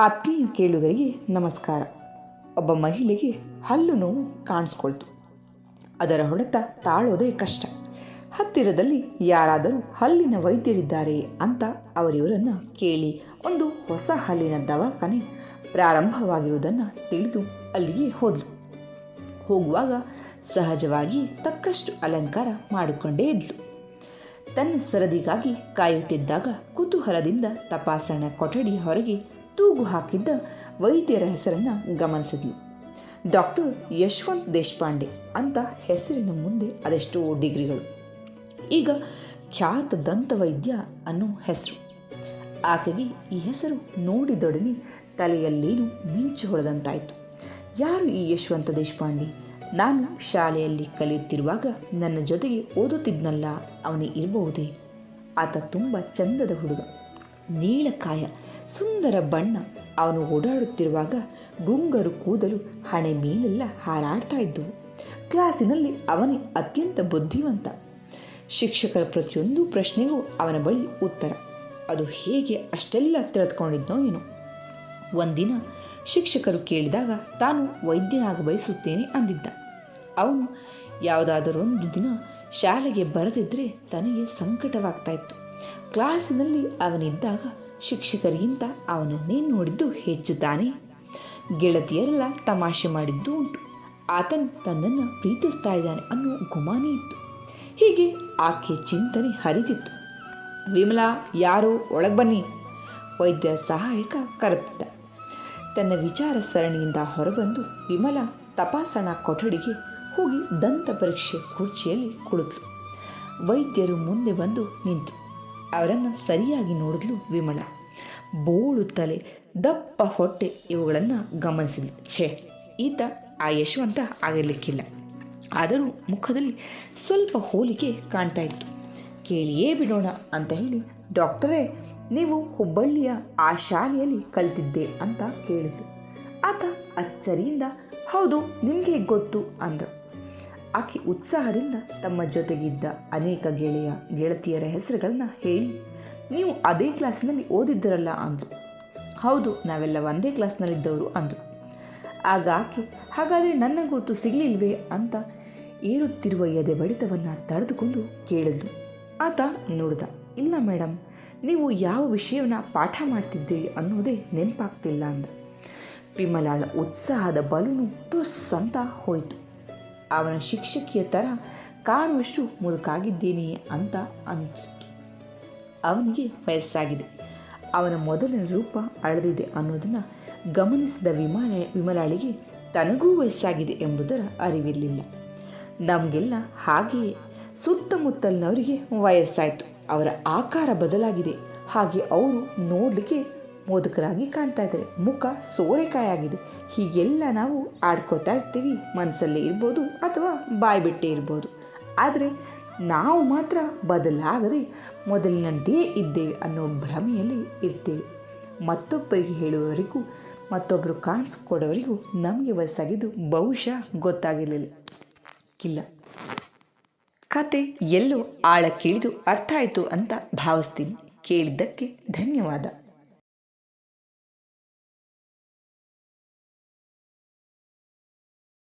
ಆತ್ಮೀಯ ಕೇಳುಗರಿಗೆ ನಮಸ್ಕಾರ. ಒಬ್ಬ ಮಹಿಳೆಗೆ ಹಲ್ಲು ನೋವು ಕಾಣಿಸ್ಕೊಳ್ತು. ಅದರ ಹೊಡೆತ ತಾಳೋದೇ ಕಷ್ಟ. ಹತ್ತಿರದಲ್ಲಿ ಯಾರಾದರೂ ಹಲ್ಲಿನ ವೈದ್ಯರಿದ್ದಾರೆ ಅಂತ ಅವರಿವರನ್ನು ಕೇಳಿ ಒಂದು ಹೊಸ ಹಲ್ಲಿನ ದವಾಖಾನೆ ಪ್ರಾರಂಭವಾಗಿರುವುದನ್ನು ತಿಳಿದು ಅಲ್ಲಿಗೆ ಹೋದಳು ಹೋಗುವಾಗ ಸಹಜವಾಗಿ ತಕ್ಕಷ್ಟು ಅಲಂಕಾರ ಮಾಡಿಕೊಂಡೇ ಇದ್ಲು. ತನ್ನ ಸರದಿಗಾಗಿ ಕಾಯುತ್ತಿದ್ದಾಗ ಕುತೂಹಲದಿಂದ ತಪಾಸಣಾ ಕೊಠಡಿ ಹೊರಗೆ ತೂಗು ಹಾಕಿದ್ದ ವೈದ್ಯರ ಹೆಸರನ್ನು ಗಮನಿಸಿದ್ಲು. ಡಾಕ್ಟರ್ ಯಶವಂತ್ ದೇಶಪಾಂಡೆ ಅಂತ ಹೆಸರಿನ ಮುಂದೆ ಅದೆಷ್ಟೋ ಡಿಗ್ರಿಗಳು. ಈಗ ಖ್ಯಾತ ದಂತವೈದ್ಯ ಅನ್ನೋ ಹೆಸರು. ಆಕೆಗೆ ಈ ಹೆಸರು ನೋಡಿದೊಡನೆ ತಲೆಯಲ್ಲೇನು ಮಿಂಚು ಹೊಡೆದಂತಾಯಿತು. ಯಾರು ಈ ಯಶವಂತ ದೇಶಪಾಂಡೆ? ನಾನು ಶಾಲೆಯಲ್ಲಿ ಕಲಿಯುತ್ತಿರುವಾಗ ನನ್ನ ಜೊತೆಗೆ ಓದುತ್ತಿದ್ನಲ್ಲ, ಅವನೇ ಇರಬಹುದೇ? ಆತ ತುಂಬ ಚಂದದ ಹುಡುಗ. ನೀಳಕಾಯ ಸುಂದರ ಬಣ್ಣ. ಅವನು ಓಡಾಡುತ್ತಿರುವಾಗ ಗುಂಗರು ಕೂದಲು ಹಣೆ ಮೇಲೆಲ್ಲ ಹಾರಾಡ್ತಾ ಇದ್ದವು. ಕ್ಲಾಸಿನಲ್ಲಿ ಅವನೇ ಅತ್ಯಂತ ಬುದ್ಧಿವಂತ. ಶಿಕ್ಷಕರ ಪ್ರತಿಯೊಂದು ಪ್ರಶ್ನೆಗೂ ಅವನ ಬಳಿ ಉತ್ತರ. ಅದು ಹೇಗೆ ಅಷ್ಟೆಲ್ಲ ತಿಳಿದುಕೊಂಡಿದ್ದೋ ಏನೋ. ಒಂದಿನ ಶಿಕ್ಷಕರು ಕೇಳಿದಾಗ ತಾನು ವೈದ್ಯನಾಗ ಬಯಸುತ್ತೇನೆ ಅಂದಿದ್ದ. ಅವನು ಯಾವುದಾದರೊಂದು ದಿನ ಶಾಲೆಗೆ ಬರದಿದ್ದರೆ ತನಗೆ ಸಂಕಟವಾಗ್ತಾ ಇತ್ತು. ಕ್ಲಾಸಿನಲ್ಲಿ ಅವನಿದ್ದಾಗ ಶಿಕ್ಷಕರಿಗಿಂತ ಅವನನ್ನೇ ನೋಡಿದ್ದು ಹೆಚ್ಚು ತಾನೆ. ಗೆಳತಿಯರೆಲ್ಲ ತಮಾಷೆ ಮಾಡಿದ್ದು ಉಂಟು. ಆತನು ತನ್ನನ್ನು ಪ್ರೀತಿಸ್ತಾ ಇದ್ದಾನೆ ಅನ್ನೋ ಗುಮಾನಿ ಇತ್ತು. ಹೀಗೆ ಆಕೆ ಚಿಂತನೆ ಹರಿದಿತ್ತು. ವಿಮಲಾ, ಯಾರು? ಒಳಗೆ ಬನ್ನಿ. ವೈದ್ಯ ಸಹಾಯಕ ಕರೆದಿದ್ದ. ತನ್ನ ವಿಚಾರ ಸರಣಿಯಿಂದ ಹೊರಬಂದು ವಿಮಲಾ ತಪಾಸಣಾ ಕೊಠಡಿಗೆ ಹೋಗಿ ದಂತ ಪರೀಕ್ಷೆ ಕುರ್ಚಿಯಲ್ಲಿ ಕುಳಿತು. ವೈದ್ಯರು ಮುಂದೆ ಬಂದು ನಿಂತು. ಅವರನ್ನು ಸರಿಯಾಗಿ ನೋಡಿದ್ಲು ವಿಮಲ. ಬೋಳು ತಲೆ, ದಪ್ಪ ಹೊಟ್ಟೆ ಇವುಗಳನ್ನು ಗಮನಿಸಿದ್ಲು. ಛೇ, ಈತ ಆ ಯಶವಂತ ಆಗಿರಲಿಕ್ಕಿಲ್ಲ. ಆದರೂ ಮುಖದಲ್ಲಿ ಸ್ವಲ್ಪ ಹೋಲಿಕೆ ಕಾಣ್ತಾ ಇತ್ತು. ಕೇಳಿಯೇ ಬಿಡೋಣ ಅಂತ ಹೇಳಿ, ಡಾಕ್ಟರೇ, ನೀವು ಹುಬ್ಬಳ್ಳಿಯ ಆ ಶಾಲೆಯಲ್ಲಿ ಕಲಿತಿದ್ದೆ ಅಂತ ಕೇಳಿದ್ರು ಆತ ಅಚ್ಚರಿಯಿಂದ, ಹೌದು, ನಿಮಗೆ ಗೊತ್ತು ಅಂದ ಆಕೆ ಉತ್ಸಾಹದಿಂದ ತಮ್ಮ ಜೊತೆಗಿದ್ದ ಅನೇಕ ಗೆಳೆಯ, ಗೆಳತಿಯರ ಹೆಸರುಗಳನ್ನ ಹೇಳಿ, ನೀವು ಅದೇ ಕ್ಲಾಸ್ನಲ್ಲಿ ಓದಿದ್ದರಲ್ಲ ಅಂದರು. ಹೌದು, ನಾವೆಲ್ಲ ಒಂದೇ ಕ್ಲಾಸ್ನಲ್ಲಿದ್ದವರು ಅಂದರು. ಆಗ ಆಕೆ, ಹಾಗಾದರೆ ನನ್ನ ಗೊತ್ತು ಸಿಗಲಿಲ್ವೇ ಅಂತ ಏರುತ್ತಿರುವ ಎದೆ ಬಡಿತವನ್ನು ತಡೆದುಕೊಂಡು ಕೇಳಿದ್ರು ಆತ ನೋಡ್ದ, ಇಲ್ಲ ಮೇಡಮ್ ನೀವು ಯಾವ ವಿಷಯವನ್ನು ಪಾಠ ಮಾಡ್ತಿದ್ದೀರಿ ಅನ್ನೋದೇ ನೆನಪಾಗ್ತಿಲ್ಲ ಅಂದ. ವಿಮಲಾಳ ಉತ್ಸಾಹದ ಬಲೂನು ಟುಸ್ ಅಂತ ಹೋಯಿತು. ಅವನ ಶಿಕ್ಷಕಿಯ ಥರ ಕಾಣುವಷ್ಟು ಮುದುಕಾಗಿದ್ದೇನೆ ಅಂತ ಅನಿಸ್ತು ಅವನಿಗೆ ವಯಸ್ಸಾಗಿದೆ. ಅವನ ಮೊದಲ ರೂಪ ಅಳೆದಿದೆ ಅನ್ನೋದನ್ನು ಗಮನಿಸಿದ ವಿಮಾನ ವಿಮಲಾಳಿಗೆ ತನಗೂ ವಯಸ್ಸಾಗಿದೆ ಎಂಬುದರ ಅರಿವಿರಲಿಲ್ಲ. ನಮಗೆಲ್ಲ ಹಾಗೆಯೇ ಸುತ್ತಮುತ್ತಲಿನವರಿಗೆ ವಯಸ್ಸಾಯಿತು. ಅವರ ಆಕಾರ ಬದಲಾಗಿದೆ. ಹಾಗೆ ಅವರು ನೋಡಲಿಕ್ಕೆ ಮೋದಕರಾಗಿ ಕಾಣ್ತಾ ಇದ್ದಾರೆ. ಮುಖ ಸೋರೆಕಾಯಾಗಿದೆ. ಹೀಗೆಲ್ಲ ನಾವು ಆಡ್ಕೋತಾ ಇರ್ತೀವಿ. ಮನಸ್ಸಲ್ಲೇ ಇರ್ಬೋದು ಅಥವಾ ಬಾಯಿ ಬಿಟ್ಟೇ ಇರ್ಬೋದು. ಆದರೆ ನಾವು ಮಾತ್ರ ಬದಲಾಗದೆ ಮೊದಲಿನಂತೆಯೇ ಇದ್ದೇವೆ ಅನ್ನೋ ಭ್ರಮೆಯಲ್ಲಿ ಇರ್ತೇವೆ. ಮತ್ತೊಬ್ಬರಿಗೆ ಹೇಳುವವರಿಗೂ ಮತ್ತೊಬ್ಬರು ಕಾಣಿಸ್ಕೊಡೋವರಿಗೂ ನಮಗೆ ವಯಸ್ಸಾಗಿದ್ದು ಬಹುಶಃ ಗೊತ್ತಾಗಿರಲಿಲ್ಲ. ಇಲ್ಲ. ಕತೆ ಎಲ್ಲೋ ಆಳ ಕೇಳಿದು ಅರ್ಥ ಆಯಿತು ಅಂತ ಭಾವಿಸ್ತೀನಿ. ಕೇಳಿದ್ದಕ್ಕೆ ಧನ್ಯವಾದ.